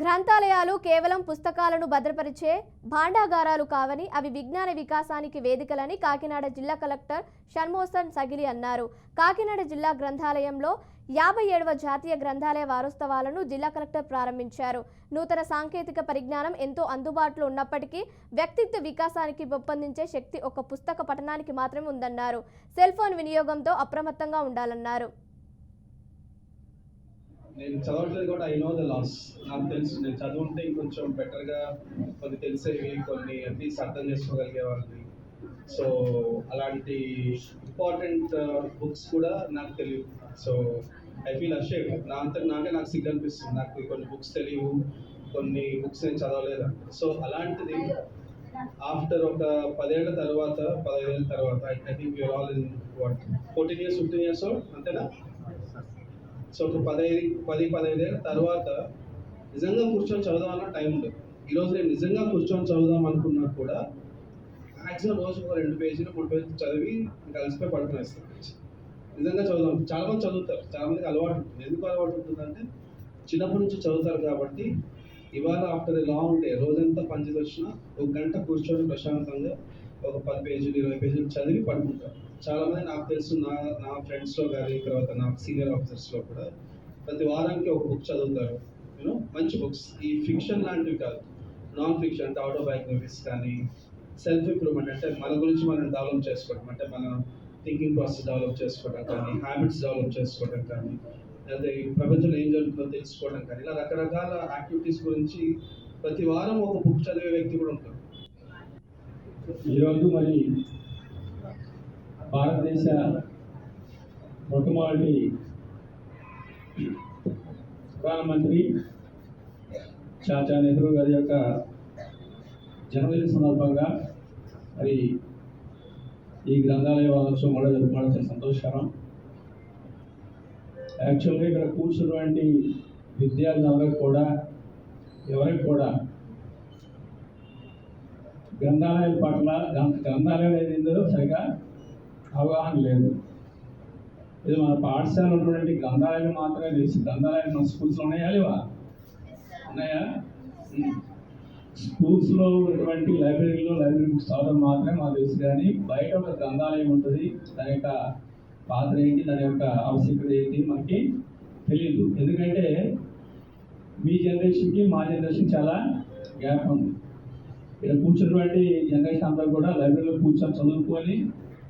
గ్రంథాలయాలు కేవలం పుస్తకాలను భద్రపరిచే భాండాగారాలు కావని అవి విజ్ఞాన వికాసానికి వేదికలని కాకినాడ జిల్లా కలెక్టర్ షణ్మోసన్ సగిలి అన్నారు. కాకినాడ జిల్లా గ్రంథాలయంలో యాభై ఏడవ జాతీయ గ్రంథాలయ వారోత్సవాలను జిల్లా కలెక్టర్ ప్రారంభించారు. నూతన సాంకేతిక పరిజ్ఞానం ఎంతో అందుబాటులో ఉన్నప్పటికీ వ్యక్తిత్వ వికాసానికి పెంపొందించే శక్తి ఒక పుస్తక పఠనానికి మాత్రమే ఉందన్నారు. సెల్ ఫోన్ వినియోగంతో అప్రమత్తంగా ఉండాలన్నారు. నేను చదవట్లేదు కూడా ఐ నో ద లాస్ నాకు తెలుసు నేను చదువుంటే ఇంకొంచెం బెటర్గా కొన్ని తెలిసేవి కొన్ని అట్లీస్ట్ అర్థం చేసుకోగలిగే వాళ్ళని సో అలాంటి ఇంపార్టెంట్ బుక్స్ uh, కూడా నాకు తెలియదు సో ఐ ఫీల్ అషేమ్ నా అంత నాకే నాకు సిగ్గు అనిపిస్తుంది. నాకు కొన్ని బుక్స్ తెలియవు కొన్ని బుక్స్ నేను చదవలేదు సో అలాంటిది ఆఫ్టర్ ఒక పదేళ్ళ తర్వాత పదహైదేళ్ళ తర్వాత I think your all in what fourteen years fifteen years అంతేనా? సో ఒక పదహైదు పది పదహైదేళ్ళ తర్వాత నిజంగా కూర్చొని చదువుదామన్న టైం ఉండదు. ఈరోజు నేను నిజంగా కూర్చొని చదువుదాం అనుకున్నా కూడా మ్యాక్సిమం రోజు ఒక రెండు పేజీలు మూడు పేజీలు చదివి కలిసిపోయి పడుతున్నాయి నిజంగా చదువుదాం. చాలా మంది చదువుతారు. చాలామందికి అలవాటు ఉంటుంది. ఎందుకు అలవాటు ఉంటుందంటే చిన్నప్పటి నుంచి చదువుతారు కాబట్టి ఇవాళ ఆఫ్టర్ ఏ లాంగ్ డే రోజంతా పనిచేసి వచ్చినా ఒక గంట కూర్చొని ప్రశాంతంగా ఒక పది పేజీలు ఇరవై పేజీలు చదివి పడుకుంటారు చాలా మంది నాకు తెలుసు నా నా ఫ్రెండ్స్లో కానీ తర్వాత నా సీనియర్ ఆఫీసర్స్లో కూడా ప్రతి వారానికి ఒక బుక్ చదువుతారు. యూనో మంచి బుక్స్ ఈ ఫిక్షన్ లాంటివి కాదు. నాన్ ఫిక్షన్ అంటే ఆటోబయోగ్రఫీస్ కానీ సెల్ఫ్ ఇంప్రూవ్మెంట్ అంటే మన గురించి మనం డెవలప్ చేసుకోవడం. అంటే మన థింకింగ్ ప్రాసెస్ డెవలప్ చేసుకోవడం కానీ హ్యాబిట్స్ డెవలప్ చేసుకోవడం కానీ లేదా ఈ ప్రపంచంలో ఏం జరుగుతుందో తెలుసుకోవడం కానీ ఇలా రకరకాల యాక్టివిటీస్ గురించి ప్రతి వారం ఒక బుక్ చదివే వ్యక్తి కూడా ఉంటారు ఈరోజు మరి భారతదేశ మొట్టమొదటి ప్రధానమంత్రి చాచా నెహ్రూ గారి యొక్క జన్మదిన సందర్భంగా మరి ఈ గ్రంథాలయ వారోత్సవం కూడా జరుపుకోవడం చాలా సంతోషకరం. యాక్చువల్గా ఇక్కడ కూర్చున్నటువంటి విద్యార్థులందరికీ కూడా ఎవరికి కూడా గ్రంథాలయాల పట్ల గ్రంథ గ్రంథాలయాలు ఏదో సరిగా అవగాహన లేదు. ఇది మన పాఠశాల ఉన్నటువంటి గ్రంథాలయాలు మాత్రమే తెలుసు. గ్రంథాలయాలు మన స్కూల్స్లో ఉన్నాయా లేవా? ఉన్నాయా? స్కూల్స్లో ఉన్నటువంటి లైబ్రరీలో లైబ్రరీ బుక్స్ చదవడం మాత్రమే మాకు తెలుసు కానీ బయట ఒక గ్రంథాలయం ఉంటుంది. దాని యొక్క పాత్ర ఏంటి? దాని యొక్క ఆవశ్యకత ఏంటి? మనకి తెలియదు ఎందుకంటే మీ జనరేషన్కి మా జనరేషన్ చాలా గ్యాప్ ఉంది. ఇక్కడ కూర్చున్నటువంటి జనరేషన్ అంతా కూడా లైబ్రరీలో కూర్చొని చదువుకొని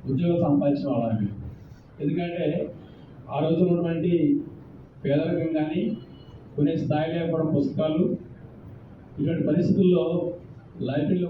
ఉద్యోగం సంపాదించిన వాళ్ళని ఎందుకంటే ఆ రోజుల్లో ఉన్నటువంటి పేదరికం కానీ కొన్ని స్థాయిలో కూడా పుస్తకాలు ఇటువంటి పరిస్థితుల్లో లైబ్రరీలో